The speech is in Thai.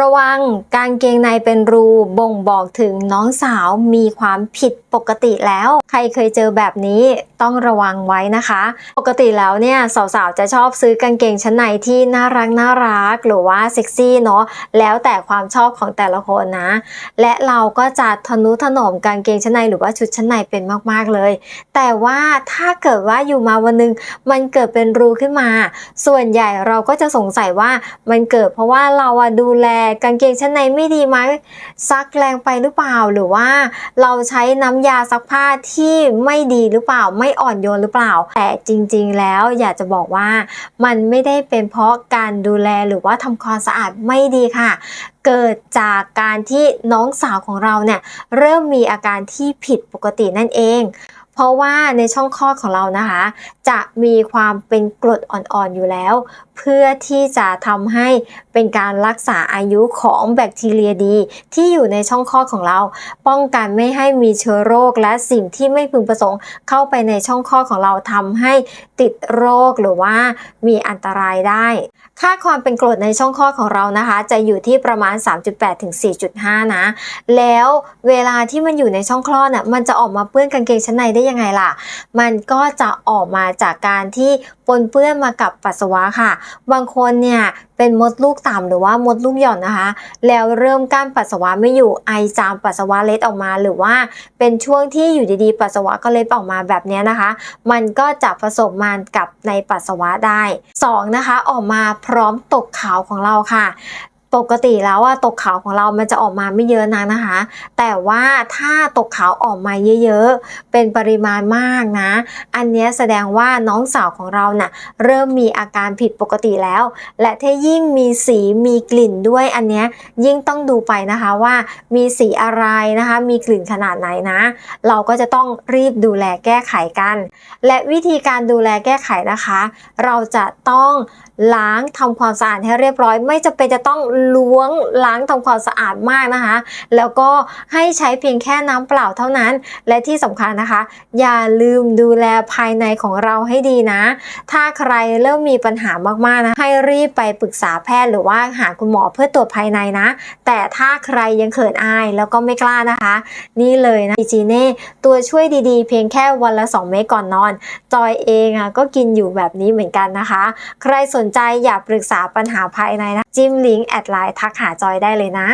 ระวังกางเกงในเป็นรูบ่งบอกถึงน้องสาวมีความผิดปกติแล้ว ใครเคยเจอแบบนี้ ต้องระวังไว้นะคะ ปกติแล้วเนี่ยสาวๆจะชอบซื้อกางเกงชั้นในที่น่ารักน่ารักหรือว่าเซ็กซี่เนาะแล้วแต่ความชอบของแต่ละคนนะ และเราก็จะทนุถนอมกางเกงชั้นในหรือว่าชุดชั้นในเป็นมากๆเลย แต่ว่าถ้าเกิดว่าอยู่มาวันหนึงมันเกิดเป็นรูขึ้นมา ส่วนใหญ่เราก็จะสงสัยว่ามันเกิดเพราะว่าเราอะดูแลกางเกงชั้นในไม่ดีไหมซักแรงไปหรือเปล่าหรือว่า เราใช้น้ำยาซักผ้าที่ไม่ดีหรือเปล่าไม่อ่อนโยนหรือเปล่า แต่จริงๆแล้วอยากจะบอกว่ามันไม่ได้เป็นเพราะการดูแลหรือว่าทำความสะอาดไม่ดีค่ะ เกิดจากการที่น้องสาวของเราเนี่ยเริ่มมีอาการที่ผิดปกตินั่นเอง เพราะว่าในช่องคลอดของเรานะคะ จะมีความเป็นกรดอ่อนๆอยู่แล้ว เพื่อที่จะทำให้เป็นการรักษาอายุของแบคทีเรียดี ที่อยู่ในช่องคลอดของเรา ป้องกันไม่ให้มีเชื้อโรคและสิ่งที่ไม่พึงประสงค์ เข้าไปในช่องคลอดของเราทำให้ติดโรคหรือว่ามีอันตรายได้ ค่าความเป็นกรดในช่องคลอดของเรานะคะ จะอยู่ที่ประมาณ 3.8 ถึง 4.5 นะ แล้วเวลาที่มันอยู่ในช่องคลอดน่ะมันจะออกมาเปื้อนกางเกงชั้นในได้ยังไงล่ะ มันก็จะออกมาจากการที่ปนเปื้อนมากับปัสสาวะค่ะ บางคนเนี่ยเป็นมดลูกต่ำหรือว่ามดลูกหย่อนนะคะ แล้วเริ่มกั้นปัสสาวะไม่อยู่ไอจามปัสสาวะเล็ดออกมาหรือว่า เป็นช่วงที่อยู่ดีๆปัสสาวะก็เล็ดออกมาแบบนี้นะคะ มันก็จะผสมมันกับในปัสสาวะได้ 2 นะคะออกมาพร้อมตกขาวของเราค่ะ ปกติแล้วว่าตกขาวของเรามันจะออกมาไม่เยอะนะนะคะ แต่ว่าถ้าตกขาวออกมาเยอะๆ เป็นปริมาณมากนะ อันนี้แสดงว่าน้องสาวของเราน่ะเริ่มมีอาการผิดปกติแล้ว และถ้ายิ่งมีสีมีกลิ่นด้วยอันนี้ยยิ่งต้องดูไปนะคะว่ามีสีอะไรนะคะ มีกลิ่นขนาดไหนนะ เราก็จะต้องรีบดูแลแก้ไขกัน และวิธีการดูแลแก้ไขนะคะ เราจะต้องล้างทำความสะอาดให้เรียบร้อย ไม่จำเป็นจะต้องล้วงล้างทำความสะอาดมากนะคะ แล้วก็ให้ใช้เพียงแค่น้ำเปล่าเท่านั้น และที่สำคัญนะคะ อย่าลืมดูแลภายในของเราให้ดีนะ ถ้าใครเริ่มมีปัญหามากๆนะให้รีบไปปรึกษาแพทย์หรือว่าหาคุณหมอเพื่อตรวจภายในนะ แต่ถ้าใครยังเขินอายแล้วก็ไม่กล้านะคะ นี่เลยนะจีเน่ตัวช่วยดีๆ เพียงแค่วันละ 2 เม็ดก่อนนอน จอยเองอะก็กินอยู่แบบนี้เหมือนกันนะคะ ใครสนใจอยากปรึกษาปัญหาภายในนะ จิ้มลิงก์แอดไลน์ทักหาจอยได้เลยนะ